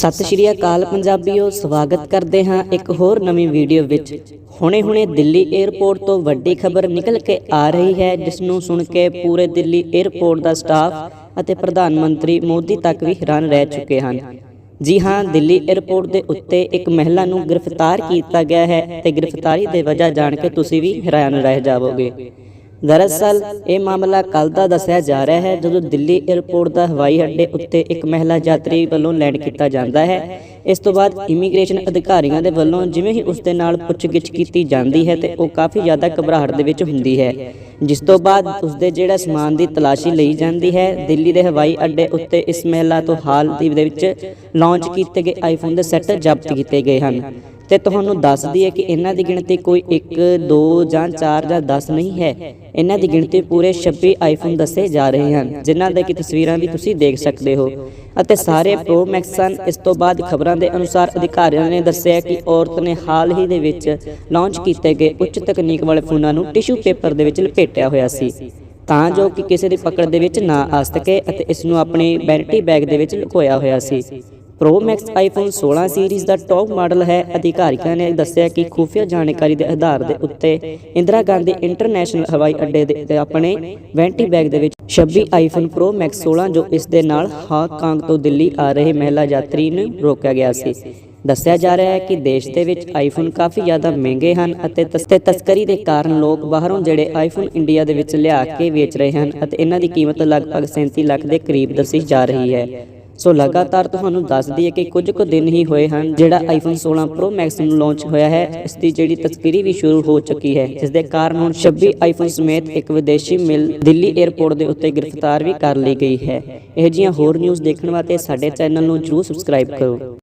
ਸਤਿ ਸ਼੍ਰੀ ਅਕਾਲ ਪੰਜਾਬੀਓ, ਸਵਾਗਤ ਕਰਦੇ ਹਾਂ ਇੱਕ ਹੋਰ ਨਵੀਂ ਵੀਡੀਓ ਵਿੱਚ। ਹੁਣੇ-ਹੁਣੇ ਦਿੱਲੀ 에ਅਰਪੋਰਟ ਤੋਂ ਵੱਡੀ ਖਬਰ ਨਿਕਲ ਕੇ ਆ ਰਹੀ ਹੈ, ਜਿਸ ਨੂੰ ਸੁਣ ਕੇ ਪੂਰੇ ਦਿੱਲੀ 에ਅਰਪੋਰਟ ਦਾ ਸਟਾਫ ਅਤੇ ਪ੍ਰਧਾਨ ਮੰਤਰੀ ਮੋਦੀ ਤੱਕ ਵੀ ਹੈਰਾਨ ਰਹਿ ਚੁੱਕੇ ਹਨ। ਜੀ ਹਾਂ, ਦਿੱਲੀ 에ਅਰਪੋਰਟ ਦੇ ਉੱਤੇ ਇੱਕ ਮਹਿਲਾ ਨੂੰ ਗ੍ਰਿਫਤਾਰ ਕੀਤਾ ਗਿਆ ਹੈ ਤੇ ਗ੍ਰਿਫਤਾਰੀ ਦੇ ਵਜ੍ਹਾ ਜਾਣ ਕੇ ਤੁਸੀਂ ਵੀ ਹੈਰਾਨ ਰਹਿ ਜਾਵੋਗੇ। ਦਰਅਸਲ, ਇਹ ਮਾਮਲਾ ਕੱਲ ਦਾ ਦੱਸਿਆ ਜਾ ਰਿਹਾ ਹੈ ਜਦੋਂ ਦਿੱਲੀ 에ਅਰਪੋਰਟ ਦਾ ਹਵਾਈ ਅੱਡੇ ਉੱਤੇ ਇੱਕ ਮਹਿਲਾ ਯਾਤਰੀ ਵੱਲੋਂ ਲੈਂਡ ਕੀਤਾ ਜਾਂਦਾ ਹੈ। ਇਸ ਤੋਂ ਬਾਅਦ ਇਮੀਗ੍ਰੇਸ਼ਨ ਅਧਿਕਾਰੀਆਂ ਦੇ ਵੱਲੋਂ ਜਿਵੇਂ ਹੀ ਉਸ ਦੇ ਨਾਲ ਪੁੱਛਗਿੱਛ ਕੀਤੀ ਜਾਂਦੀ ਹੈ ਤੇ ਉਹ ਕਾਫੀ ਜ਼ਿਆਦਾ ਘਬਰਾਹਟ ਦੇ ਵਿੱਚ ਹੁੰਦੀ ਹੈ। ਜਿਸ ਤੋਂ ਬਾਅਦ ਉਸ ਦੇ ਜਿਹੜਾ ਸਮਾਨ ਦੀ ਤਲਾਸ਼ੀ ਲਈ ਜਾਂਦੀ ਹੈ, ਦਿੱਲੀ ਦੇ ਹਵਾਈ ਅੱਡੇ ਉੱਤੇ ਇਸ ਮਹਿਲਾ ਤੋਂ ਹਾਲ ਦੀ ਦੇ ਵਿੱਚ ਲਾਂਚ ਕੀਤੇ ਗਏ ਆਈਫੋਨ ਦੇ ਸੈੱਟ ਜ਼ਬਤ ਕੀਤੇ ਗਏ ਹਨ। ਤੇ ਤੁਹਾਨੂੰ ਦੱਸ ਦਈਏ ਕਿ ਇਹਨਾਂ ਦੀ ਗਿਣਤੀ ਕੋਈ 1 2 ਜਾਂ 4 ਜਾਂ 10 ਨਹੀਂ ਹੈ। ਇਹਨਾਂ ਦੀ ਗਿਣਤੀ ਪੂਰੇ 26 ਆਈਫੋਨ ਦੱਸੇ ਜਾ ਰਹੇ ਹਨ, ਜਿਨ੍ਹਾਂ ਦੇ ਕਿ ਤਸਵੀਰਾਂ ਵੀ ਤੁਸੀਂ ਦੇਖ ਸਕਦੇ ਹੋ। ਅਤੇ ਸਾਰੇ ਪ੍ਰੋ ਮੈਕਸ ਹਨ। ਇਸ ਤੋਂ ਬਾਅਦ ਖਬਰਾਂ ਦੇ ਅਨੁਸਾਰ ਅਧਿਕਾਰੀਆਂ ਨੇ ਦੱਸਿਆ ਕਿ ਔਰਤ ਨੇ ਹਾਲ ਹੀ ਦੇ ਵਿੱਚ ਲਾਂਚ ਕੀਤੇ ਗਏ ਉੱਚ ਤਕਨੀਕ ਵਾਲੇ ਫੋਨਾਂ ਨੂੰ ਟਿਸ਼ੂ ਪੇਪਰ ਦੇ ਵਿੱਚ ਲਪੇਟਿਆ ਹੋਇਆ ਸੀ। ਤਾਂ ਜੋ ਕਿ ਕਿਸੇ ਦੀ ਪਕੜ ਦੇ ਵਿੱਚ ਨਾ ਆ ਸਕੇ ਅਤੇ ਇਸ ਨੂੰ ਆਪਣੇ ਵੈਨਿਟੀ ਬੈਗ ਦੇ ਵਿੱਚ ਲੁਕੋਇਆ ਹੋਇਆ ਸੀ। ਪ੍ਰੋ ਮੈਕਸ ਆਈਫੋਨ 16 ਸੀਰੀਜ਼ ਦਾ ਟੌਪ ਮਾਡਲ ਹੈ। ਅਧਿਕਾਰੀਆਂ ਨੇ ਦੱਸਿਆ ਕਿ ਖੁਫੀਆ ਜਾਣਕਾਰੀ ਦੇ ਆਧਾਰ ਦੇ ਉੱਤੇ ਇੰਦਰਾ ਗਾਂਧੀ ਇੰਟਰਨੈਸ਼ਨਲ ਹਵਾਈ ਅੱਡੇ ਦੇ ਆਪਣੇ ਵੈਂਟੀ ਬੈਗ ਦੇ ਵਿੱਚ 26 ਆਈਫੋਨ ਪ੍ਰੋ ਮੈਕਸ 16 ਜੋ ਇਸ ਦੇ ਨਾਲ ਹਾਂਗਕਾਂਗ ਤੋਂ ਦਿੱਲੀ ਆ ਰਹੇ ਮਹਿਲਾ ਯਾਤਰੀ ਨੂੰ ਰੋਕਿਆ ਗਿਆ ਸੀ। ਦੱਸਿਆ ਜਾ ਰਿਹਾ ਹੈ ਕਿ ਦੇਸ਼ ਦੇ ਵਿੱਚ ਆਈਫੋਨ ਕਾਫੀ ਜ਼ਿਆਦਾ ਮਹਿੰਗੇ ਹਨ ਅਤੇ ਤਸ- ਤਸਕਰੀ ਦੇ ਕਾਰਨ ਲੋਕ ਬਾਹਰੋਂ ਜਿਹੜੇ ਆਈਫੋਨ ਇੰਡੀਆ ਦੇ ਵਿੱਚ ਲਿਆ ਕੇ ਵੇਚ ਰਹੇ ਹਨ ਅਤੇ ਇਹਨਾਂ ਦੀ ਕੀਮਤ ਲਗਭਗ 37 ਲੱਖ ਦੇ ਕਰੀਬ ਦੱਸੀ ਜਾ ਰਹੀ ਹੈ। ਸੋ ਲਗਾਤਾਰ ਤੁਹਾਨੂੰ ਦੱਸਦੀ ਹੈ ਕਿ ਕੁਝ ਕੁ ਦਿਨ ਹੀ ਹੋਏ ਹਨ, ਜਿਹੜਾ ਆਈਫੋਨ 16 Pro Max ਨੂੰ ਲਾਂਚ ਹੋਇਆ ਹੈ, ਇਸ ਦੀ ਜਿਹੜੀ ਤਸਕਰੀ ਵੀ ਸ਼ੁਰੂ ਹੋ ਚੁੱਕੀ ਹੈ, ਜਿਸ ਦੇ ਕਾਰਨ ਹੁਣ 26 ਆਈਫੋਨ ਸਮੇਤ ਇੱਕ ਵਿਦੇਸ਼ੀ ਮਿਲ ਦਿੱਲੀ 에ਅਰਪੋਰਟ ਦੇ ਉੱਤੇ ਗ੍ਰਿਫਤਾਰ ਵੀ ਕਰ ਲਈ ਗਈ ਹੈ। ਇਹ ਜੀਆਂ ਹੋਰ ਨਿਊਜ਼ ਦੇਖਣ ਵਾਸਤੇ ਸਾਡੇ ਚੈਨਲ ਨੂੰ ਜਰੂਰ ਸਬਸਕ੍ਰਾਈਬ ਕਰੋ।